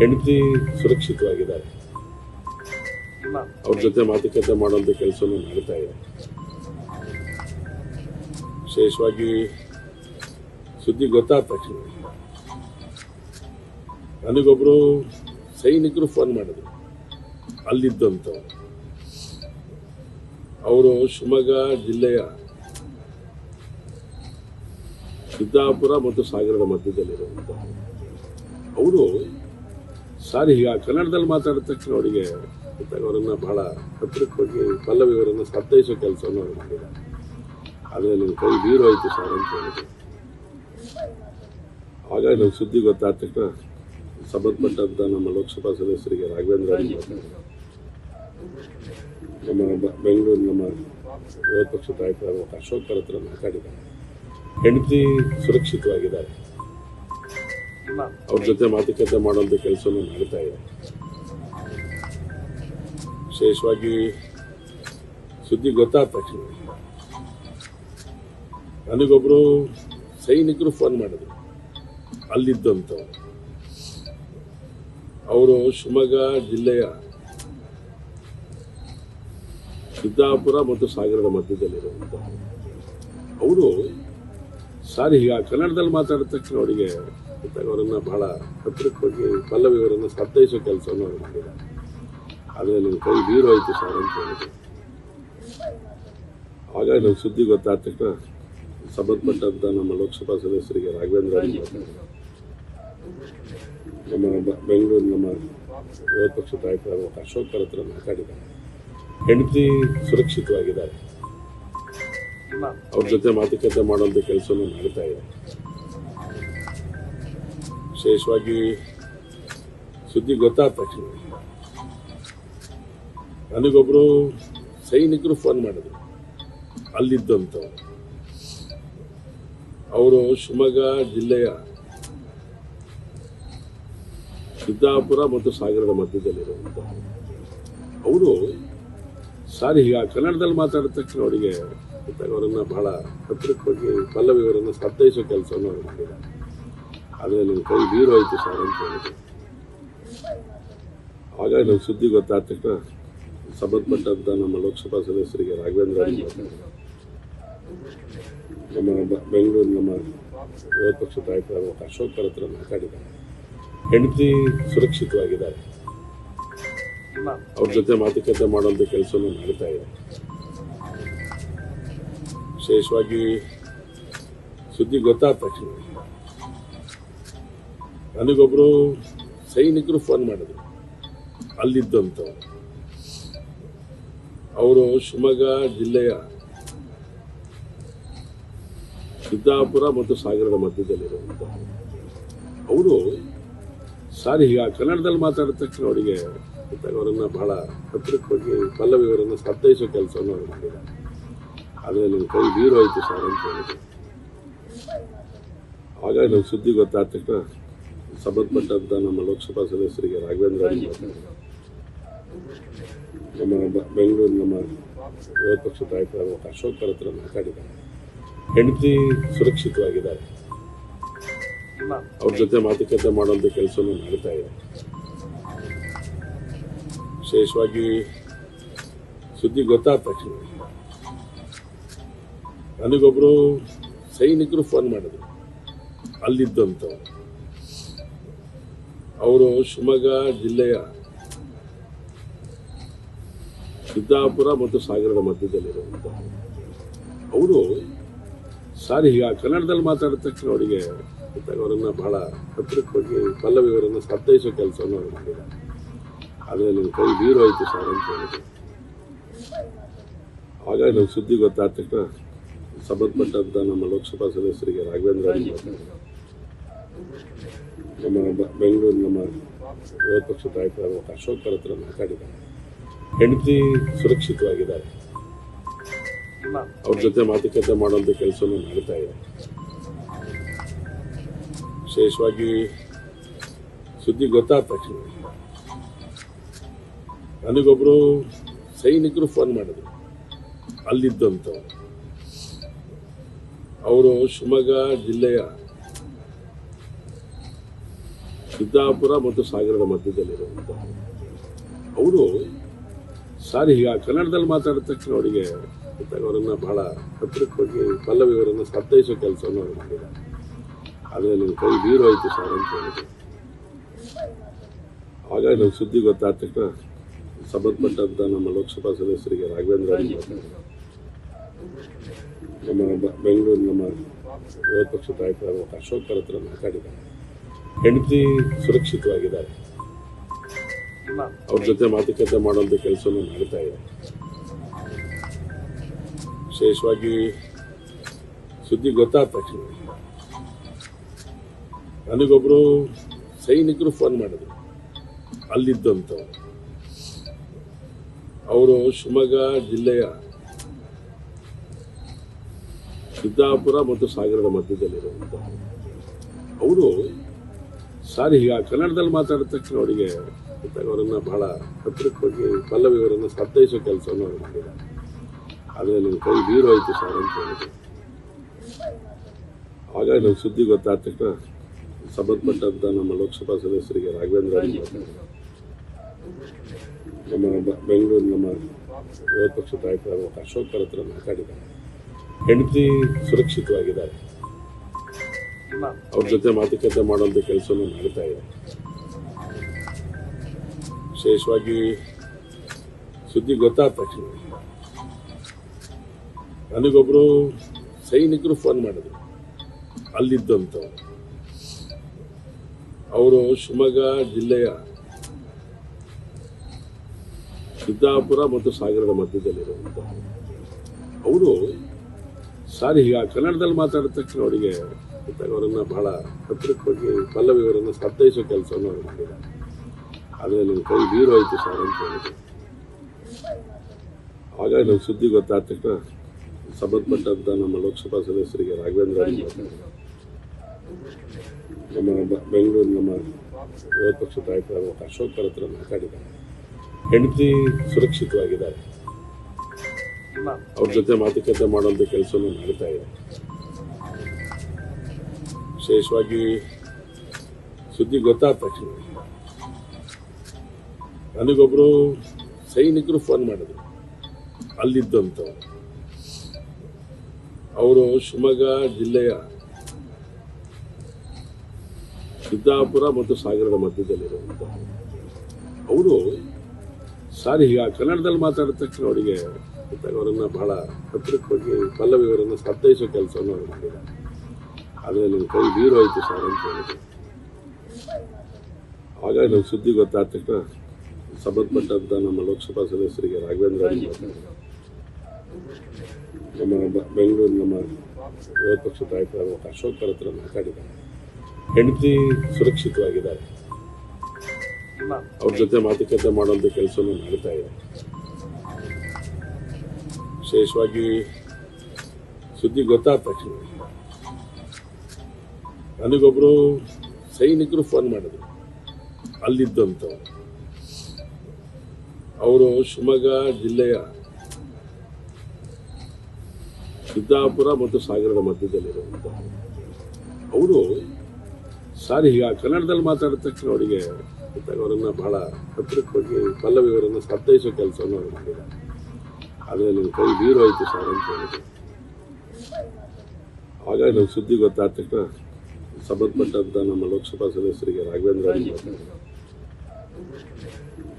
ಹೆಂಡತಿ ಸುರಕ್ಷಿತವಾಗಿದ್ದಾರೆ. ಅವ್ರ ಜೊತೆ ಮಾತುಕತೆ ಮಾಡುವಂಥ ಕೆಲಸನೂ ಮಾಡ್ತಾ ಇದೆ. ವಿಶೇಷವಾಗಿ ಸುದ್ದಿ ಗೊತ್ತಾದ ತಕ್ಷಣ. ನನಗೊಬ್ರು ಸೈನಿಕರು ಫೋನ್ ಮಾಡಿದ್ರು. ಅಲ್ಲಿದ್ದಂಥ ಅವರು. ಶಿವಮೊಗ್ಗ ಜಿಲ್ಲೆಯ ಸಿದ್ದಾಪುರ ಮತ್ತು ಸಾಗರದ ಮಧ್ಯದಲ್ಲಿರುವಂಥ ಅವರು ಸಾರಿ ಈಗ ಕನ್ನಡದಲ್ಲಿ ಮಾತಾಡಿದ ತಕ್ಷಣ ಅವರಿಗೆ ಅವರನ್ನ ಬಹಳ ಹತ್ತಿರಕ್ಕೆ ಹೋಗಿ ಪಲ್ಲವಿಯವರನ್ನು ಸತ್ತೈಸೋ ಕೆಲಸವನ್ನು ಅವರು ಮಾಡಿದ್ದಾರೆ. ಆದರೆ ನನ್ನ ಕೈ ಬೀರೋ ಆಯಿತು ಸರ್ ಅಂತ ಹೇಳಿದ್ರು. ಆಗ ನಮ್ಮ ಸುದ್ದಿ ಗೊತ್ತಾದ ತಕ್ಷಣ ಸಂಬಂಧಪಟ್ಟಂಥ ನಮ್ಮ ಲೋಕಸಭಾ ಸದಸ್ಯರಿಗೆ ರಾಘವೇಂದ್ರ ನಮ್ಮ ಬೆಂಗಳೂರು ನಮ್ಮ ವಿರೋಧ ಪಕ್ಷದ ನಾಯಕರಾದ ಅಶೋಕ್ ಹತ್ರ ಮಾತಾಡಿದ್ದಾರೆ. ಹೆಂಡತಿ ಸುರಕ್ಷಿತವಾಗಿದ್ದಾರೆ. ಅವ್ರ ಜೊತೆ ಮಾತುಕತೆ ಮಾಡುವಂಥ ಕೆಲಸವನ್ನು ಮಾಡ್ತಾ ಇದೆ. ವಿಶೇಷವಾಗಿ ಸುದ್ದಿ ಗೊತ್ತಾದ ತಕ್ಷಣ. ನನಗೊಬ್ರು ಸೈನಿಕರು ಫೋನ್ ಮಾಡಿದ್ರು. ಅಲ್ಲಿದ್ದಂಥ ಅವರು ಶಿವಮೊಗ್ಗ ಜಿಲ್ಲೆಯ ಸಿದ್ದಾಪುರ ಮತ್ತು ಸಾಗರದ ಮಧ್ಯದಲ್ಲಿರುವಂಥ ಅವರು ಸಾರಿ, ಈಗ ಕನ್ನಡದಲ್ಲಿ ಮಾತಾಡಿದ ತಕ್ಷಣ ಅವರಿಗೆ ಗೊತ್ತಾಗ ಅವರನ್ನು ಬಹಳ ಹತ್ತಿರಕ್ಕೆ ಹೋಗಿ ಪಲ್ಲವಿಯವರನ್ನು ಸತ್ತೈಸೋ ಕೆಲಸವನ್ನು ಅವರು ಮಾಡಿದ್ದಾರೆ. ಆದರೆ ನನ್ನ ಕೈ ಬೀರು ಹೋಯ್ತು ಸರ್ ಅಂತ ಹೇಳಿದ್ರು. ಆಗ ನಮ್ಮ ಸುದ್ದಿ ಗೊತ್ತಾದ ತಕ್ಷಣ ಸಂಬಂಧಪಟ್ಟಂತ ನಮ್ಮ ಲೋಕಸಭಾ ಸದಸ್ಯರಿಗೆ ರಾಘವೇಂದ್ರ ನಮ್ಮ ಬೆಂಗಳೂರು ನಮ್ಮ ವಿರೋಧ ಪಕ್ಷದ ನಾಯಕರಾದಂಥ ಅಶೋಕ್ ಅವರ ಹತ್ರ ಮಾತಾಡಿದ್ದಾರೆ. ಹೆಂಡತಿ ಸುರಕ್ಷಿತವಾಗಿದ್ದಾರೆ. ಅವ್ರ ಜೊತೆ ಮಾತುಕತೆ ಮಾಡುವಂಥ ಕೆಲಸವನ್ನು ಮಾಡ್ತಾ ಇದೆ ವಿಶೇಷವಾಗಿ ಸುದ್ದಿ ಗೊತ್ತಾದ ತಕ್ಷಣ ನನಗೊಬ್ರು ಸೈನಿಕರು ಫೋನ್ ಮಾಡಿದ್ರು. ಅಲ್ಲಿದ್ದಂಥ ಅವರು ಶಿವಮೊಗ್ಗ ಜಿಲ್ಲೆಯ ಸಿದ್ದಾಪುರ ಮತ್ತು ಸಾಗರದ ಮಧ್ಯದಲ್ಲಿರುವಂಥ ಅವರು ಸಾರಿ, ಈಗ ಕನ್ನಡದಲ್ಲಿ ಮಾತಾಡಿದ ತಕ್ಷಣ ಅವರಿಗೆ ಅವರನ್ನು ಬಹಳ ಹತ್ತಿರಕ್ಕೆ ಹೋಗಿ ಪಲ್ಲವಿಯವರನ್ನು ಸತ್ತೈಸೋ ಕೆಲಸವನ್ನು ಅವರು ಮಾಡಿದ್ದಾರೆ. ಆದರೆ ನನ್ನ ಕೈ ನೀರು ಆಯಿತು ಸರ್ ಅಂತ ಹೇಳಿದ್ರು. ಆಗ ನಮ್ಮ ಸುದ್ದಿ ಗೊತ್ತಾದ ತಕ್ಷಣ ಸಂಬಂಧಪಟ್ಟಂಥ ನಮ್ಮ ಲೋಕಸಭಾ ಸದಸ್ಯರಿಗೆ ರಾಘವೇಂದ್ರ ನಮ್ಮ ಬೆಂಗಳೂರು ನಮ್ಮ ವಿರೋಧ ಪಕ್ಷದ ನಾಯಕರಾದ ಅಶೋಕ್ ಹತ್ರ ಮಾತಾಡಿದ್ದಾರೆ. ಹೆಂಡತಿ ಸುರಕ್ಷಿತವಾಗಿದ್ದಾರೆ. ಅವ್ರ ಜೊತೆ ಮಾತುಕತೆ ಮಾಡುವಂಥ ಕೆಲಸವನ್ನು ಮಾಡ್ತಾ ಇದೆ. ವಿಶೇಷವಾಗಿ ಸುದ್ದಿ ಗೊತ್ತಾದ ತಕ್ಷಣ ನನಗೊಬ್ರು ಸೈನಿಕರು ಫೋನ್ ಮಾಡಿದ್ರು. ಅಲ್ಲಿದ್ದಂಥವ್ರು. ಅವರು ಶಿವಮೊಗ್ಗ ಜಿಲ್ಲೆಯ ಸಿದ್ದಾಪುರ ಮತ್ತು ಸಾಗರದ ಮಧ್ಯದಲ್ಲಿರುವಂಥ ಅವರು ಸಾರಿ, ಈಗ ಕನ್ನಡದಲ್ಲಿ ಮಾತಾಡಿದ ಅವರಿಗೆ ಅವರನ್ನು ಬಹಳ ಹತ್ತಿರಕ್ಕೆ ಹೋಗಿ ಪಲ್ಲವಿಯವರನ್ನು ಸತ್ತೈಸೋ ಕೆಲಸವನ್ನು ಅವರು ಮಾಡಿದ್ದಾರೆ. ಆದರೆ ನನ್ನ ಕೈ ಬೀರು ಆಯಿತು ಸರ್ ಅಂತ ಹೇಳಿದ್ರು. ಆಗ ನನ್ನ ಸುದ್ದಿ ಗೊತ್ತಾದ ತಕ್ಷಣ ಸಂಬಂಧಪಟ್ಟಂತ ನಮ್ಮ ಲೋಕಸಭಾ ಸದಸ್ಯರಿಗೆ ರಾಘವೇಂದ್ರ ನಮ್ಮ ಬೆಂಗಳೂರು ನಮ್ಮ ವಿರೋಧ ಪಕ್ಷದ ನಾಯಕರಾದ ಅಶೋಕ್ ಹತ್ರ ಮಾತಾಡಿದ್ದಾರೆ. ಹೆಂಡತಿ ಸುರಕ್ಷಿತವಾಗಿದ್ದಾರೆ. ಅವ್ರ ಜೊತೆ ಮಾತುಕತೆ ಮಾಡುವಂಥ ಕೆಲಸವನ್ನು ಮಾಡ್ತಾ ಇದೆ. ವಿಶೇಷವಾಗಿ ಸುದ್ದಿ ಗೊತ್ತಾದ ತಕ್ಷಣ ನನಗೊಬ್ಬರು ಸೈನಿಕರು ಫೋನ್ ಮಾಡಿದ್ರು. ಅಲ್ಲಿದ್ದಂಥವ್ರು. ಅವರು ಶಿವಮೊಗ್ಗ ಜಿಲ್ಲೆಯ ಸಿದ್ದಾಪುರ ಮತ್ತು ಸಾಗರದ ಮಧ್ಯದಲ್ಲಿರುವಂಥ ಅವರು ಸಾರಿ, ಈಗ ಕನ್ನಡದಲ್ಲಿ ಮಾತಾಡಿದ ತಕ್ಷಣ ಅವರಿಗೆ ಅವರನ್ನು ಬಹಳ ಹತ್ತಿರಕ್ಕೆ ಪಲ್ಲವಿ ಅವರನ್ನು ಸತ್ತೈಸೋ ಕೆಲಸವನ್ನು ಅವರು ಮಾಡಿದ್ದಾರೆ ಆದರೆ ನನ್ನ ಕೈ ಬೀರು ಆಯಿತು ಸರ್ ಅಂತ ಹೇಳಿದ್ರು ಆಗ ನಮ್ಮ ಸುದ್ದಿ ಗೊತ್ತಾದ ತಕ್ಷಣ ಸಂಬಂಧಪಟ್ಟಂತ ನಮ್ಮ ಲೋಕಸಭಾ ಸದಸ್ಯರಿಗೆ ರಾಘವೇಂದ್ರ. ನಮ್ಮ ಬೆಂಗಳೂರು ನಮ್ಮ ವಿರೋಧ ಪಕ್ಷದ ನಾಯಕರಾದ ಅಶೋಕ್ ಅವ್ರ ಹತ್ರ ಮಾತಾಡಿದ್ದಾರೆ. ಹೆಂಡತಿ ಸುರಕ್ಷಿತವಾಗಿದ್ದಾರೆ. ಅವ್ರ ಜೊತೆ ಮಾತುಕತೆ ಮಾಡುವಂಥ ಕೆಲಸವನ್ನು ಮಾಡ್ತಾ ಇದೆ. ವಿಶೇಷವಾಗಿ ಸುದ್ದಿ ಗೊತ್ತಾದ ತಕ್ಷಣ ನನಗೊಬ್ಬರು ಸೈನಿಕರು ಫೋನ್ ಮಾಡಿದ್ರು. ಅಲ್ಲಿದ್ದಂಥವ್ರು. ಅವರು ಶಿವಮೊಗ್ಗ ಜಿಲ್ಲೆಯ ಸಿದ್ದಾಪುರ ಮತ್ತು ಸಾಗರದ ಮಧ್ಯದಲ್ಲಿರುವಂಥ ಅವರು ಸಾರಿ, ಈಗ ಕನ್ನಡದಲ್ಲಿ ಮಾತಾಡಿದ ಅವರಿಗೆ ಅವರನ್ನು ಬಹಳ ಹತ್ತಿರಕ್ಕೆ ಹೋಗಿ ಪಲ್ಲವಿಯವರನ್ನು ಸತ್ತೈಸೋ ಕೆಲಸವನ್ನು ಅವರು ಮಾಡಿದ್ದಾರೆ. ಆದರೆ ನನ್ನ ಕೈ ಬೀರು ಆಯಿತು ಸರ್ ಅಂತ ಹೇಳಿದ್ರು. ಆಗ ನನ್ನ ಸುದ್ದಿ ಗೊತ್ತಾದ ತಕ್ಷಣ ಸಂಬಂಧಪಟ್ಟಂಥ ನಮ್ಮ ಲೋಕಸಭಾ ಸದಸ್ಯರಿಗೆ ರಾಘವೇಂದ್ರ ನಮ್ಮ ಬೆಂಗಳೂರು ನಮ್ಮ ವಿರೋಧ ಪಕ್ಷದ ನಾಯಕರಾದ ಅಶೋಕ್ ಹತ್ರ ಮಾತಾಡಿದ್ದಾರೆ. ಹೆಂಡತಿ ಸುರಕ್ಷಿತವಾಗಿದ್ದಾರೆ. ಅವ್ರ ಜೊತೆ ಮಾತುಕತೆ ಮಾಡುವಂಥ ಕೆಲಸವನ್ನು ಮಾಡ್ತಾ ಇದೆ. ವಿಶೇಷವಾಗಿ ಸುದ್ದಿ ಗೊತ್ತಾದ ತಕ್ಷಣ. ನನಗೊಬ್ರು ಸೈನಿಕರು ಫೋನ್ ಮಾಡಿದ್ರು. ಅಲ್ಲಿದ್ದಂಥವ್ರು. ಅವರು ಶಿವಮೊಗ್ಗ ಜಿಲ್ಲೆಯ ಸಿದ್ದಾಪುರ ಮತ್ತು ಸಾಗರದ ಮಧ್ಯದಲ್ಲಿರುವಂಥ ಅವರು ಸಾರಿ, ಈಗ ಕನ್ನಡದಲ್ಲಿ ಮಾತಾಡಿದ ತಕ್ಷಣ ಅವರಿಗೆ ಅವರನ್ನು ಅವರನ್ನ ಬಹಳ ಹತ್ತಿರಕ್ಕೆ ಹೋಗಿ ಪಲ್ಲವಿಯವರನ್ನು ಸತ್ತೈಸೋ ಕೆಲಸವನ್ನು ಅವರು ಮಾಡಿದ್ದಾರೆ. ಆದರೆ ನನ್ನ ಕೈ ಬೀರು ಆಯಿತು ಸರ್ ಅಂತ ಹೇಳಿದ್ರು. ಆಗ ನನ್ನ ಸುದ್ದಿ ಗೊತ್ತಾದ ತಕ್ಷಣ ಸಂಬಂಧಪಟ್ಟಂಥ ನಮ್ಮ ಲೋಕಸಭಾ ಸದಸ್ಯರಿಗೆ ರಾಘವೇಂದ್ರ ನಮ್ಮ ಬೆಂಗಳೂರು ನಮ್ಮ ವಿರೋಧ ಪಕ್ಷದ ನಾಯಕರಾದ ಅಶೋಕ್ ಹತ್ರ ಮಾತಾಡಿದ್ದಾರೆ. ಹೆಂಡತಿ ಸುರಕ್ಷಿತವಾಗಿದ್ದಾರೆ. ಅವ್ರ ಜೊತೆ ಮಾತುಕತೆ ಮಾಡುವಂಥ ಕೆಲಸವನ್ನು ಮಾಡ್ತಾ ಇದೆ ವಿಶೇಷವಾಗಿ ಸುದ್ದಿ ಗೊತ್ತಾದ ತಕ್ಷಣ ನನಗೊಬ್ರು ಸೈನಿಕರು ಫೋನ್ ಮಾಡಿದ್ರು. ಅಲ್ಲಿದ್ದಂಥ ಅವರು. ಶಿವಮೊಗ್ಗ ಜಿಲ್ಲೆಯ ಸಿದ್ದಾಪುರ ಮತ್ತು ಸಾಗರದ ಮಧ್ಯದಲ್ಲಿರುವಂಥ ಅವರು ಸಾರಿ, ಈಗ ಕನ್ನಡದಲ್ಲಿ ಮಾತಾಡಿದ ತಕ್ಷಣ ಅವರಿಗೆ ಅವರನ್ನ ಬಹಳ ಹತ್ತಿರಕ್ಕೆ ಹೋಗಿ ಪಲ್ಲವಿಯವರನ್ನು ಸತ್ತೈಸೋ ಕೆಲಸವನ್ನು ಅವರು ಮಾಡಿದ್ದಾರೆ. ಆದರೆ ನನ್ನ ಕೈ ಬೀರು ಆಯಿತು ಸರ್ ಅಂತ ಹೇಳಿದ್ರು. ಆಗ ನನ್ನ ಸುದ್ದಿ ಗೊತ್ತಾದ ತಕ್ಷಣ ಸಂಬಂಧಪಟ್ಟಂತ ನಮ್ಮ ಲೋಕಸಭಾ ಸದಸ್ಯರಿಗೆ ರಾಘವೇಂದ್ರ ನಮ್ಮ ಬೆಂಗಳೂರು ನಮ್ಮ ವಿರೋಧ ಪಕ್ಷದ ನಾಯಕರಾದ ಅಶೋಕ್ ಹತ್ರ ಮಾತಾಡಿದ್ದಾರೆ. ಹೆಂಡತಿ ಸುರಕ್ಷಿತವಾಗಿದ್ದಾರೆ. ಅವ್ರ ಜೊತೆ ಮಾತುಕತೆ ಮಾಡುವಂಥ ಕೆಲಸವನ್ನು ಮಾಡ್ತಾ ಇದೆ ವಿಶೇಷವಾಗಿ ಸುದ್ದಿ ಗೊತ್ತಾದ ತಕ್ಷಣ ನನಗೊಬ್ರು ಸೈನಿಕರು ಫೋನ್ ಮಾಡಿದ್ರು ಅಲ್ಲಿದ್ದಂಥ ಅವರು ಶಿವಮೊಗ್ಗ ಜಿಲ್ಲೆಯ ಸಿದ್ದಾಪುರ ಮತ್ತು ಸಾಗರದ ಮಧ್ಯದಲ್ಲಿರುವಂಥ ಅವರು ಸಾರಿ ಈಗ ಕನ್ನಡದಲ್ಲಿ ಮಾತಾಡಿದ ಅವರಿಗೆ ಅವರನ್ನ ಬಹಳ ಹತ್ತಿರಕ್ಕೆ ಹೋಗಿ ಪಲ್ಲವಿಯವರನ್ನು ಸತ್ತೈಸೋ ಕೆಲಸವನ್ನು ಅವರು ಮಾಡಿದ್ದಾರೆ ಆದರೆ ನಿಮ್ಮ ಕೈ ನೀರು ಆಯಿತು ಸರ್ ಅಂತ ಹೇಳಿದ್ರು. ಆಗ ನಮ್ಮ ಸುದ್ದಿ ಗೊತ್ತಾದ ತಕ್ಷಣ ಸಂಬಂಧಪಟ್ಟಂಥ ನಮ್ಮ ಲೋಕಸಭಾ ಸದಸ್ಯರಿಗೆ ರಾಘವೇಂದ್ರ ನಮ್ಮ ಬೆಂಗಳೂರು ನಮ್ಮ ವಿರೋಧ ಪಕ್ಷದ ನಾಯಕರಾದ ಅಶೋಕ್ ಹತ್ರ ಮಾತಾಡಿದ್ದಾರೆ. ಹೆಂಡತಿ ಸುರಕ್ಷಿತವಾಗಿದ್ದಾರೆ. ಅವ್ರ ಜೊತೆ ಮಾತುಕತೆ ಮಾಡುವಂಥ ಕೆಲಸವನ್ನು ಮಾಡ್ತಾ ಇದೆ. ವಿಶೇಷವಾಗಿ ಸುದ್ದಿ ಗೊತ್ತಾದ ತಕ್ಷಣ ನನಗೊಬ್ರು ಸೈನಿಕರು ಫೋನ್ ಮಾಡಿದ್ರು. ಅಲ್ಲಿದ್ದಂಥವ್ರು. ಅವರು ಶಿವಮೊಗ್ಗ ಜಿಲ್ಲೆಯ ಸಿದ್ದಾಪುರ ಮತ್ತು ಸಾಗರದ ಮಧ್ಯದಲ್ಲಿರುವಂಥ ಅವರು ಸಾರಿ, ಈಗ ಕನ್ನಡದಲ್ಲಿ ಮಾತಾಡಿದ ತಕ್ಷಣ ಅವರಿಗೆ ಅವರನ್ನು ಅವರನ್ನ ಬಹಳ ಹತ್ತಿರಕ್ಕೋಗಿ ಪಲ್ಲವಿಯವರನ್ನು ಸತ್ತೈಸೋ ಕೆಲಸವನ್ನು ಅವರು ಮಾಡಿದ್ದಾರೆ. ಆದರೆ ನನ್ನ ಕೈ ನೀರು ಆಯಿತು ಸರ್ ಅಂತ ಹೇಳಿದ್ರು. ಆಗ ನನಗೆ ಸುದ್ದಿ ಗೊತ್ತಾದ ತಕ್ಷಣ ಸಂಬಂಧಪಟ್ಟಂತ ನಮ್ಮ ಲೋಕಸಭಾ ಸದಸ್ಯರಿಗೆ ರಾಘವೇಂದ್ರ.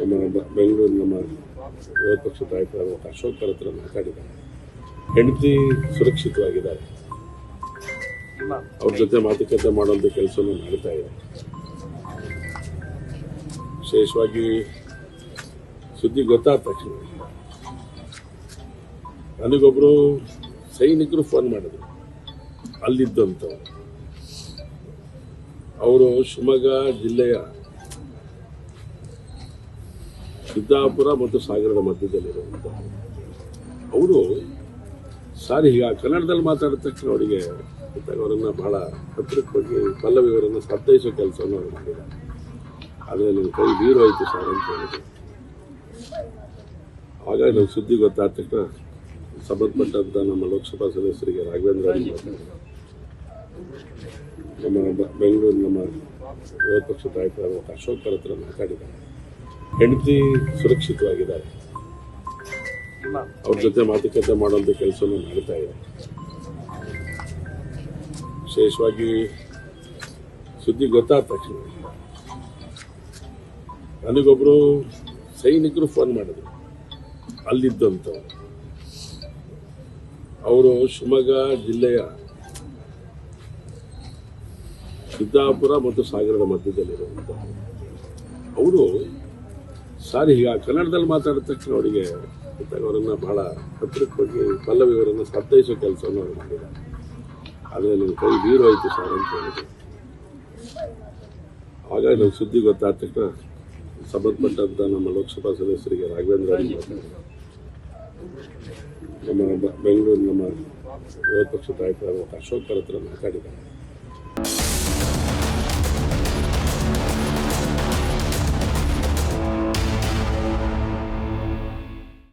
ನಮ್ಮ ಬೆಂಗಳೂರು ನಮ್ಮ ವಿರೋಧ ಪಕ್ಷದ ನಾಯಕರಾದ ಅಶೋಕ್ ಹತ್ರ ಮಾತಾಡಿದ್ದಾರೆ. ಹೆಂಡತಿ ಸುರಕ್ಷಿತವಾಗಿದ್ದಾರೆ. ಅವ್ರ ಜೊತೆ ಮಾತುಕತೆ ಮಾಡುವಂಥ ಕೆಲಸವನ್ನು ಮಾಡ್ತಾ ಇದೆ. ವಿಶೇಷವಾಗಿ ಸುದ್ದಿ ಗೊತ್ತಾದ ತಕ್ಷಣ ನನಗೊಬ್ರು ಸೈನಿಕರು ಫೋನ್ ಮಾಡಿದ್ರು. ಅಲ್ಲಿದ್ದಂಥವ್ರು. ಅವರು ಶಿವಮೊಗ್ಗ ಜಿಲ್ಲೆಯ ಸಿದ್ದಾಪುರ ಮತ್ತು ಸಾಗರದ ಮಧ್ಯದಲ್ಲಿರುವಂಥ ಅವರು ಸಾರಿ, ಈಗ ಕನ್ನಡದಲ್ಲಿ ಮಾತಾಡಿದ ಅವರಿಗೆ ಅವರನ್ನ ಬಹಳ ಹತ್ತಿರಕ್ಕೆ ಹೋಗಿ ಪಲ್ಲವಿಯವರನ್ನು ಸತ್ತೈಸೋ ಕೆಲಸವನ್ನು ಅವರು ಮಾಡಿದ್ದಾರೆ ಆದರೆ ನನ್ನ ಕೈ ಬೀರು ಆಯಿತು ಸರ್ ಅಂತ ಹೇಳಿದ್ರು ಆಗ ನನ್ನ ಸುದ್ದಿ ಗೊತ್ತಾದ ತಕ್ಷಣ ಸಂಬಂಧಪಟ್ಟಂತ ನಮ್ಮ ಲೋಕಸಭಾ ಸದಸ್ಯರಿಗೆ ರಾಘವೇಂದ್ರ ಅವರು. ನಮ್ಮ ಬೆಂಗಳೂರು ನಮ್ಮ ವಿರೋಧ ಪಕ್ಷದ ನಾಯಕರಾದ ಅಶೋಕ್ ಅವ್ರ ಹತ್ರ ಮಾತಾಡಿದ್ದಾರೆ. ಹೆಂಡತಿ ಸುರಕ್ಷಿತವಾಗಿದ್ದಾರೆ. ಅವ್ರ ಜೊತೆ ಮಾತುಕತೆ ಮಾಡುವಂಥ ಕೆಲಸವನ್ನು ಮಾಡ್ತಾ ಇದೆ. ವಿಶೇಷವಾಗಿ ಸುದ್ದಿ ಗೊತ್ತಾದ ತಕ್ಷಣ ನನಗೊಬ್ಬರು ಸೈನಿಕರು ಫೋನ್ ಮಾಡಿದ್ರು. ಅಲ್ಲಿದ್ದಂಥವ್ರು. ಅವರು ಶಿವಮೊಗ್ಗ ಜಿಲ್ಲೆಯ ಸಿದ್ದಾಪುರ ಮತ್ತು ಸಾಗರದ ಮಧ್ಯದಲ್ಲಿರುವಂತಹ ಅವರು ಸಾರಿ, ಈಗ ಕನ್ನಡದಲ್ಲಿ ಮಾತಾಡಿದ ತಕ್ಷಣ ಅವರಿಗೆ ಅವರನ್ನು ಬಹಳ ಹತ್ತಿರಕ್ಕೆ ಹೋಗಿ ಪಲ್ಲವಿಯವರನ್ನು ಸತ್ತೈಸೋ ಕೆಲಸವನ್ನು ಅವರು ಮಾಡಿದ್ದಾರೆ. ಆದರೆ ನನ್ನ ಕೈ ಆಯಿತು ಸರ್ ಅಂತ ಹೇಳಿದ್ರು. ಆಗ ನಮ್ಮ ಸುದ್ದಿ ಗೊತ್ತಾದ ತಕ್ಷಣ ಸಂಬಂಧಪಟ್ಟಂತ ನಮ್ಮ ಲೋಕಸಭಾ ಸದಸ್ಯರಿಗೆ ರಾಘವೇಂದ್ರ ನಮ್ಮ ಬೆಂಗಳೂರು ನಮ್ಮ ವಿರೋಧ ಪಕ್ಷದ ನಾಯಕರಾದ ಅಶೋಕ್ ಹತ್ರ ಮಾತಾಡಿದ್ದಾರೆ.